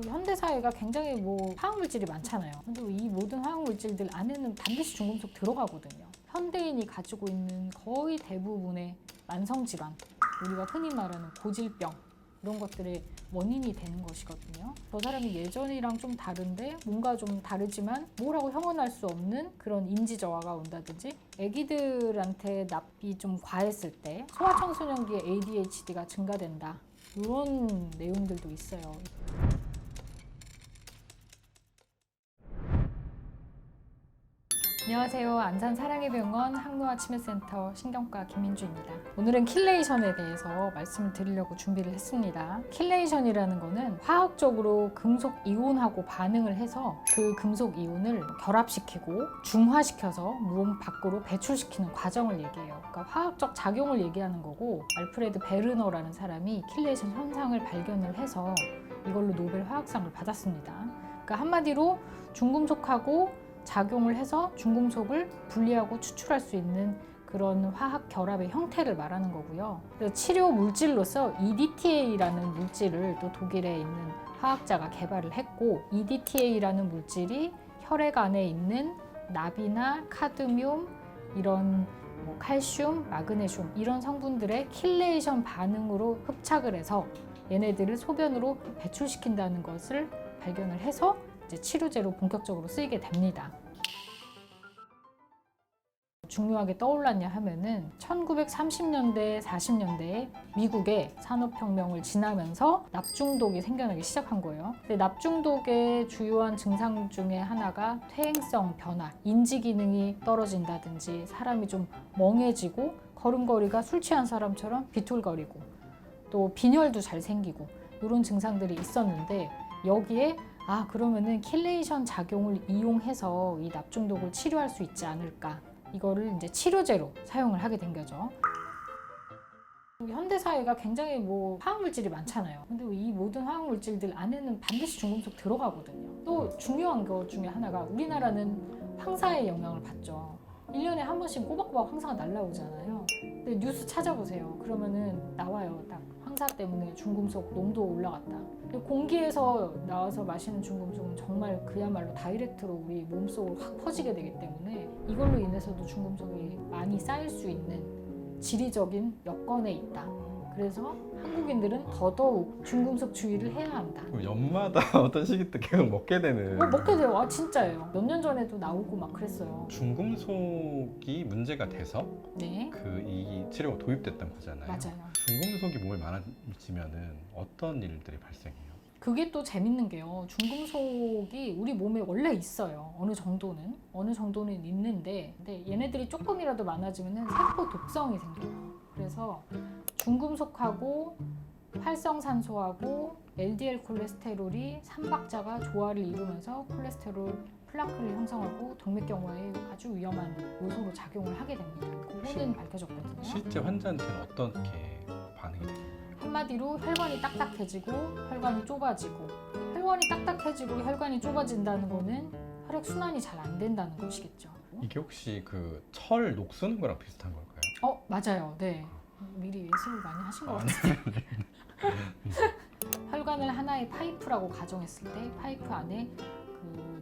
현대 사회가 굉장히 뭐 화학 물질이 많잖아요. 근데 이 모든 화학 물질들 안에는 반드시 중금속 들어가거든요. 현대인이 가지고 있는 거의 대부분의 만성 질환, 우리가 흔히 말하는 고질병 이런 것들의 원인이 되는 것이거든요. 저 사람이 예전이랑 좀 다른데 뭔가 좀 다르지만 뭐라고 형언할 수 없는 그런 인지 저하가 온다든지 아기들한테 납이 좀 과했을 때 소아청소년기에 ADHD가 증가된다. 이런 내용들도 있어요. 안녕하세요. 안산 사랑의 병원 항노화 치매센터 신경과 김민주입니다. 오늘은 킬레이션에 대해서 말씀을 드리려고 준비를 했습니다. 킬레이션이라는 거는 화학적으로 금속 이온하고 반응을 해서 그 금속 이온을 결합시키고 중화시켜서 몸 밖으로 배출시키는 과정을 얘기해요. 그러니까 화학적 작용을 얘기하는 거고 알프레드 베르너라는 사람이 킬레이션 현상을 발견을 해서 이걸로 노벨 화학상을 받았습니다. 그러니까 한마디로 중금속하고 작용을 해서 중금속을 분리하고 추출할 수 있는 그런 화학 결합의 형태를 말하는 거고요. 치료 물질로서 EDTA라는 물질을 또 독일에 있는 화학자가 개발을 했고 EDTA라는 물질이 혈액 안에 있는 납이나 카드뮴 이런 뭐 칼슘, 마그네슘 이런 성분들의 킬레이션 반응으로 흡착을 해서 얘네들을 소변으로 배출시킨다는 것을 발견을 해서 이제 치료제로 본격적으로 쓰이게 됩니다. 중요하게 떠올랐냐 하면은 1930년대, 40년대에 미국의 산업혁명을 지나면서 납중독이 생겨나기 시작한 거예요. 근데 납중독의 주요한 증상 중에 하나가 퇴행성 변화, 인지 기능이 떨어진다든지 사람이 좀 멍해지고 걸음걸이가 술 취한 사람처럼 비틀거리고 또 빈혈도 잘 생기고 이런 증상들이 있었는데 여기에 아 그러면은 킬레이션 작용을 이용해서 이 납중독을 치료할 수 있지 않을까 이거를 이제 치료제로 사용을 하게 된 거죠. 현대 사회가 굉장히 뭐 화학 물질이 많잖아요. 근데 이 모든 화학 물질들 안에는 반드시 중금속 들어가거든요. 또 중요한 것 중에 하나가 우리나라는 황사의 영향을 받죠. 1년에 한 번씩 꼬박꼬박 황사가 날라오잖아요. 근데 뉴스 찾아보세요. 그러면은 나와요. 딱 황사 때문에 중금속 농도 올라갔다. 공기에서 나와서 마시는 중금속은 정말 그야말로 다이렉트로 우리 몸속으로 확 퍼지게 되기 때문에 이걸로 인해서도 중금속이 많이 쌓일 수 있는 지리적인 여건에 있다. 그래서 한국인들은 더더욱 중금속 주의를 해야 한다. 연마다 어떤 시기 때 계속 먹게 되는 뭐 먹게 돼요. 아 진짜예요. 몇 년 전에도 나오고 막 그랬어요. 중금속이 문제가 돼서 네, 그이 치료가 도입됐던 거잖아요. 맞아요. 중금속이 몸에 많아지면은 어떤 일들이 발생해요? 그게 또 재밌는 게요. 중금속이 우리 몸에 원래 있어요. 어느 정도는 어느 정도는 있는데, 근데 얘네들이 조금이라도 많아지면은 세포 독성이 생겨요. 그래서 중금속하고 활성산소하고 LDL 콜레스테롤이 삼박자가 조화를 이루면서 콜레스테롤 플라크를 형성하고 동맥 경화에 아주 위험한 요소로 작용을 하게 됩니다. 그거는 밝혀졌거든요. 실제 환자한테는 어떻게 반응이 돼요? 한마디로 혈관이 딱딱해지고 혈관이 좁아지고 혈관이 딱딱해지고 혈관이 좁아진다는 거는 혈액 순환이 잘 안 된다는 것이겠죠. 이게 혹시 그 철 녹쓰는 거랑 비슷한 걸까요? 어 맞아요. 네 미리 예습을 많이 하신 것 아, 같아요. 혈관을 하나의 파이프라고 가정했을 때 파이프 안에 그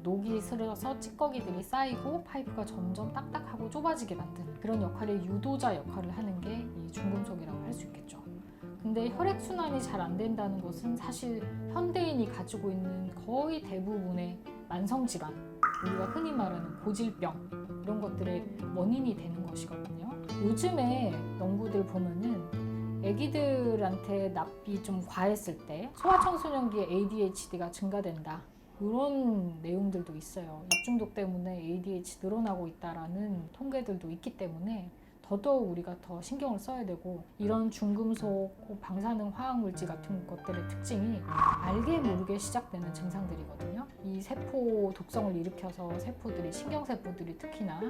녹이 슬어서 찌꺼기들이 쌓이고 파이프가 점점 딱딱하고 좁아지게 만드는 그런 역할의 유도자 역할을 하는 게 이 중금속이라고 할 수 있겠죠. 근데 혈액 순환이 잘 안 된다는 것은 사실 현대인이 가지고 있는 거의 대부분의 만성 질환, 우리가 흔히 말하는 고질병 이런 것들의 원인이 되는 것이거든요. 요즘에 연구들 보면은 아기들한테 납이 좀 과했을 때 소아청소년기에 ADHD가 증가된다. 이런 내용들도 있어요. 납중독 때문에 ADHD 늘어나고 있다라는 통계들도 있기 때문에 더더욱 우리가 더 신경을 써야 되고 이런 중금속, 방사능 화학 물질 같은 것들의 특징이 알게 모르게 시작되는 증상들이거든요. 이 세포 독성을 일으켜서 세포들이 신경세포들이 특히나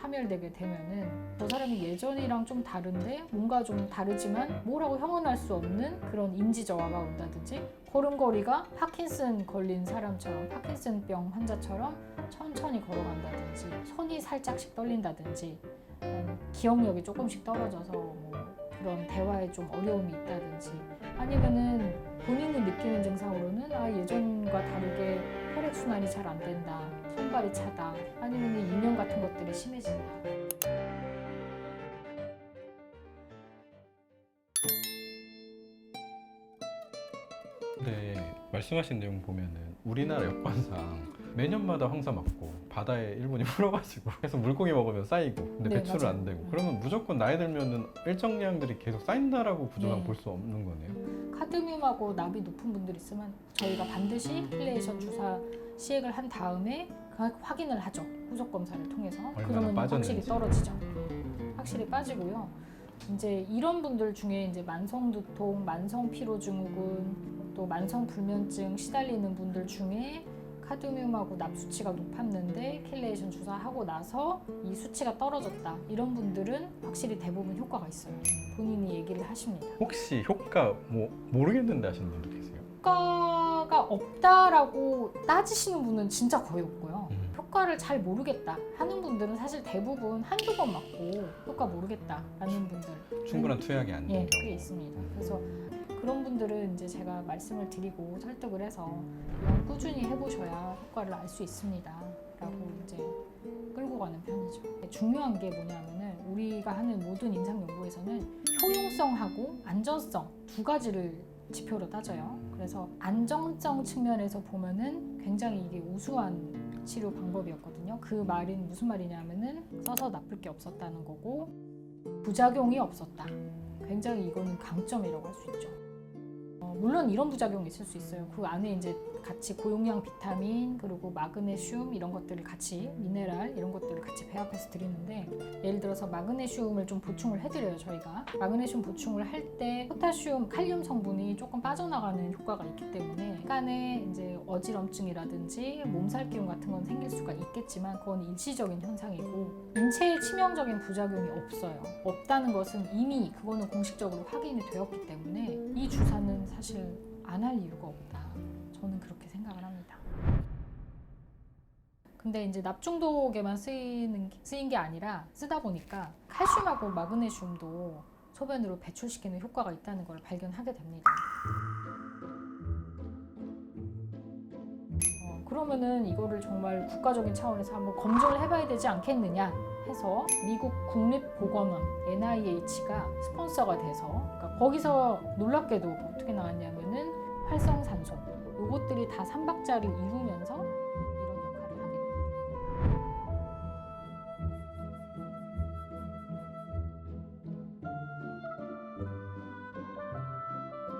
사멸되게 되면은 저 사람이 예전이랑 좀 다른데 뭔가 좀 다르지만 뭐라고 형언할 수 없는 그런 인지 저하가 온다든지 걸음걸이가 파킨슨 걸린 사람처럼 파킨슨병 환자처럼 천천히 걸어간다든지 손이 살짝씩 떨린다든지 음, 기억력이 조금씩 떨어져서 뭐 그런 대화에 좀 어려움이 있다든지 아니면은 본인이 느끼는 증상으로는 아 예전과 다르게 혈액 순환이 잘 안 된다, 손발이 차다, 아니면 이명 같은 것들이 심해진다. 근데 말씀하신 내용 보면은 우리나라 여건상 매년마다 황사 맞고 바다에 일본이 풀어가지고 계속 물고기 먹으면 쌓이고 근데 네, 배출은 맞아요. 안 되고 음. 그러면 무조건 나이 들면은 일정량들이 계속 쌓인다라고 부정하면 네. 볼수 없는 거네요. 카드뮴하고 납이 높은 분들 있으면 저희가 반드시 힐레이션 주사 시액을 한 다음에 그 확인을 하죠. 후속 검사를 통해서. 얼마나 그러면 확실히 빠졌는지. 떨어지죠. 확실히 빠지고요. 이제 이런 분들 중에 이제 만성 두통, 만성 피로 증후군, 또 만성 불면증 시달리는 분들 중에 카드뮴하고 납 수치가 높았는데 킬레이션 주사하고 나서 이 수치가 떨어졌다. 이런 분들은 확실히 대부분 효과가 있어요. 본인이 얘기를 하십니다. 혹시 효과 뭐 모르겠는데 하시는 분도 계세요? 효과가 없다라고 따지시는 분은 진짜 거의 없고요. 음. 효과를 잘 모르겠다 하는 분들은 사실 대부분 한두 번 맞고 효과 모르겠다 라는 분들 충분한 투약이 안된 예, 경우. 꽤 있습니다. 그래서 그런 분들은 이제 제가 말씀을 드리고 설득을 해서 꾸준히 해보셔야 효과를 알 수 있습니다 라고 이제 끌고 가는 편이죠. 중요한 게 뭐냐면은 우리가 하는 모든 임상 연구에서는 효용성하고 안전성 두 가지를 지표로 따져요. 그래서 안정성 측면에서 보면은 굉장히 이게 우수한 치료 방법이었거든요. 그 말은 무슨 말이냐면은 써서 나쁠 게 없었다는 거고 부작용이 없었다. 굉장히 이거는 강점이라고 할 수 있죠. 어, 물론 이런 부작용이 있을 수 있어요. 그 안에 이제 같이 고용량 비타민 그리고 마그네슘 이런 것들을 같이 미네랄 이런 것들을 같이 배합해서 드리는데 예를 들어서 마그네슘을 좀 보충을 해드려요 저희가 마그네슘 보충을 할 때 포타슘, 칼륨 성분이 조금 빠져나가는 효과가 있기 때문에 약간의 이제 어지럼증이라든지 몸살 기운 같은 건 생길 수가 있겠지만 그건 일시적인 현상이고 인체에 치명적인 부작용이 없어요. 없다는 것은 이미 그거는 공식적으로 확인이 되었기 때문에 이 주사는 사실 안 할 이유가 없다. 저는 그렇게 생각을 합니다. 근데 이제 납중독에만 쓰이는 쓰인 게 아니라 쓰다 보니까 칼슘하고 마그네슘도 소변으로 배출시키는 효과가 있다는 걸 발견하게 됩니다. 어, 그러면은 이거를 정말 국가적인 차원에서 한번 검증을 해봐야 되지 않겠느냐 해서 미국 국립보건원 NIH가 스폰서가 돼서 그러니까 거기서 놀랍게도 어떻게 나왔냐면은 활성산소. 요것들이 다 삼박자를 이루면서